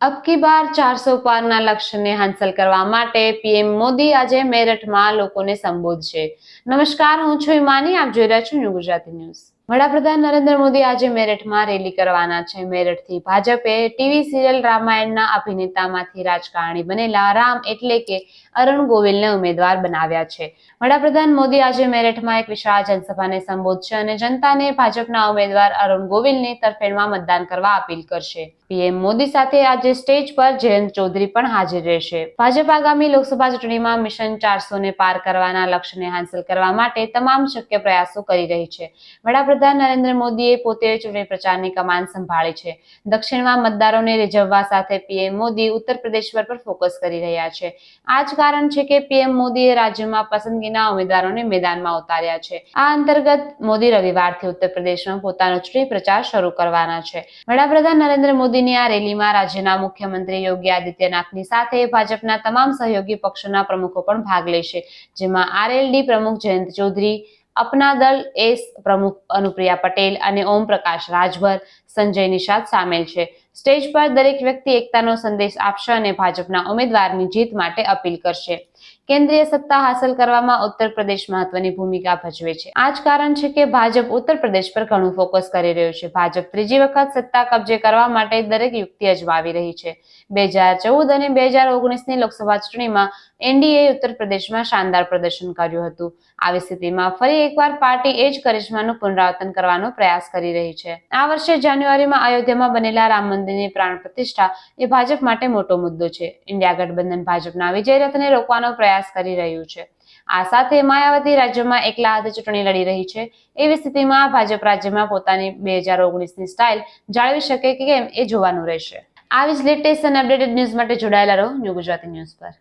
અબ કી બાર ચારસો પારના લક્ષ્યને હાંસલ કરવા માટે પીએમ મોદી આજે મેરઠમાં લોકોને સંબોધશે. નમસ્કાર, હું છું ઈમાની. આપ જોઈ રહ્યા છો ન્યૂ ગુજરાતી ન્યૂઝ. વડાપ્રધાન નરેન્દ્ર મોદી આજે મેરઠમાં રેલી કરવાના છે. મેરઠથી ભાજપે ટીવી સિરિયલ રામાયણના અભિનેતામાંથી રાજકારણી બનેલા રામ એટલે કે અરુણ ગોવિલને ઉમેદવાર બનાવ્યા છે. વડાપ્રધાન મોદી આજે મેરઠમાં એક વિશાળ જનસભાને સંબોધશે અને જનતાને ભાજપના ઉમેદવાર અરુણ ગોવિલની તરફેણમાં મતદાન કરવા અપીલ કરશે. પીએમ મોદી સાથે આજે સ્ટેજ પર જયંત ચૌધરી પણ હાજર રહેશે. ભાજપ આગામી લોકસભા ચૂંટણીમાં મિશન ચારસો ને પાર કરવાના લક્ષ્યને હાંસલ કરવા માટે તમામ શક્ય પ્રયાસો કરી રહી છે. વડાપ્રધાન નરેન્દ્ર મોદીએ પોતે ચૂંટણી પ્રચારની કમાન સંભાળી છે. દક્ષિણમાં મતદારોને રીઝવવા સાથે પીએમ મોદી ઉત્તર પ્રદેશ પર પણ ફોકસ કરી રહ્યા છે. આ જ કારણ છે કે પીએમ મોદીએ રાજ્યમાં પસંદગીના ઉમેદવારોને મેદાનમાં ઉતાર્યા છે. આ અંતર્ગત મોદી રવિવારથી ઉત્તર પ્રદેશમાં પોતાનો ચૂંટણી પ્રચાર શરૂ કરવાના છે. વડાપ્રધાન નરેન્દ્ર મોદીની આ રેલીમાં રાજ્યના મુખ્યમંત્રી યોગી આદિત્યનાથની સાથે ભાજપના તમામ સહયોગી પક્ષોના પ્રમુખો પણ ભાગ લેશે, જેમાં આરએલડી પ્રમુખ જયંત ચૌધરી અપના દળ એસ પ્રમુખ અનુપ્રિયા પટેલ અને ઓમ પ્રકાશ રાજભર સંજય નિષાદ સામેલ છે. સ્ટેજ પર દરેક વ્યક્તિ એકતાનો સંદેશ આપશે અને ભાજપના ઉમેદવારની જીત માટે અપીલ કરશે. કેન્દ્રીય સત્તા હાંસલ કરવામાં ઉત્તર પ્રદેશ મહત્વની ભૂમિકા ભજવે છે. આ જ કારણ છે કે ભાજપ ઉત્તર પ્રદેશ પર ઘણું ફોકસ કરી રહ્યું છે. ભાજપ ત્રીજી વખત સત્તા કબજે કરવા માટે દરેક યુક્તિ અજમાવી રહી છે. બે હજાર ચૌદ અને બે હજાર ઓગણીસની લોકસભા ચૂંટણીમાં એનડીએ ઉત્તર પ્રદેશમાં શાનદાર પ્રદર્શન કર્યું હતું. આવી સ્થિતિમાં ફરી એકવાર પાર્ટી એ જ કરિશ્માનું પુનરાવર્તન કરવાનો પ્રયાસ કરી રહી છે. આ વર્ષે જાન્યુઆરીમાં અયોધ્યામાં બનેલા રામ મંદિરની પ્રાણ પ્રતિષ્ઠા એ ભાજપ માટે મોટો મુદ્દો છે. ઇન્ડિયા ગઠબંધન ભાજપના વિજય રથને રોકવાનો પ્રયાસ કરી રહ્યું છે. આ સાથે માયાવતી રાજ્યમાં એકલા હાથે ચૂંટણી લડી રહી છે. એવી સ્થિતિમાં ભાજપ રાજ્યમાં પોતાની બે હજાર ઓગણીસની સ્ટાઇલ જાળવી શકે કે કેમ એ જોવાનું રહેશે. આવી જ લેટેસ્ટ અને અપડેટેડ ન્યૂઝ માટે જોડાયેલા રહો ન્યૂ ગુજરાતી ન્યૂઝ પર.